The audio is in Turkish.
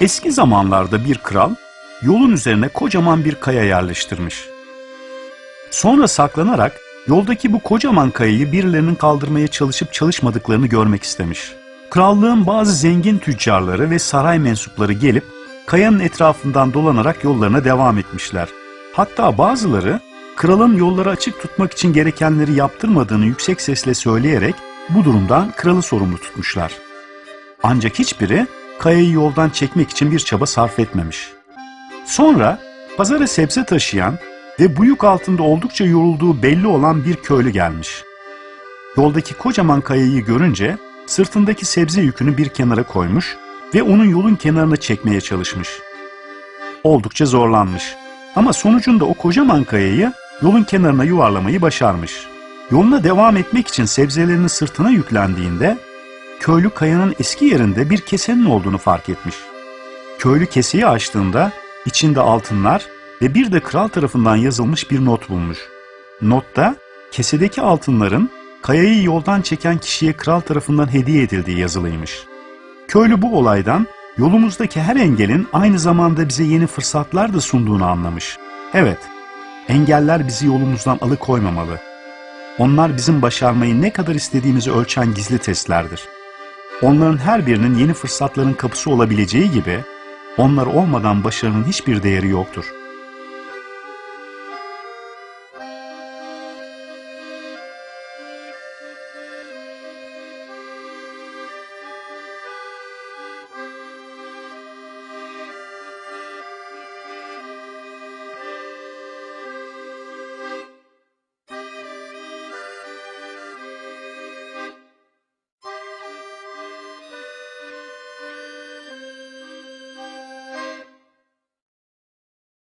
Eski zamanlarda bir kral yolun üzerine kocaman bir kaya yerleştirmiş. Sonra saklanarak yoldaki bu kocaman kayayı birilerinin kaldırmaya çalışıp çalışmadıklarını görmek istemiş. Krallığın bazı zengin tüccarları ve saray mensupları gelip kayanın etrafından dolanarak yollarına devam etmişler. Hatta bazıları kralın yolları açık tutmak için gerekenleri yaptırmadığını yüksek sesle söyleyerek bu durumdan kralı sorumlu tutmuşlar. Ancak hiçbiri kayayı yoldan çekmek için bir çaba sarf etmemiş. Sonra pazara sebze taşıyan ve bu yük altında oldukça yorulduğu belli olan bir köylü gelmiş. Yoldaki kocaman kayayı görünce sırtındaki sebze yükünü bir kenara koymuş ve onun yolun kenarına çekmeye çalışmış. Oldukça zorlanmış ama sonucunda o kocaman kayayı yolun kenarına yuvarlamayı başarmış. Yoluna devam etmek için sebzelerini sırtına yüklendiğinde köylü kayanın eski yerinde bir kesenin olduğunu fark etmiş. Köylü keseyi açtığında içinde altınlar ve bir de kral tarafından yazılmış bir not bulmuş. Notta kesedeki altınların kayayı yoldan çeken kişiye kral tarafından hediye edildiği yazılıymış. Köylü bu olaydan yolumuzdaki her engelin aynı zamanda bize yeni fırsatlar da sunduğunu anlamış. Evet, engeller bizi yolumuzdan alıkoymamalı. Onlar bizim başarmayı ne kadar istediğimizi ölçen gizli testlerdir. Onların her birinin yeni fırsatların kapısı olabileceği gibi onlar olmadan başarının hiçbir değeri yoktur.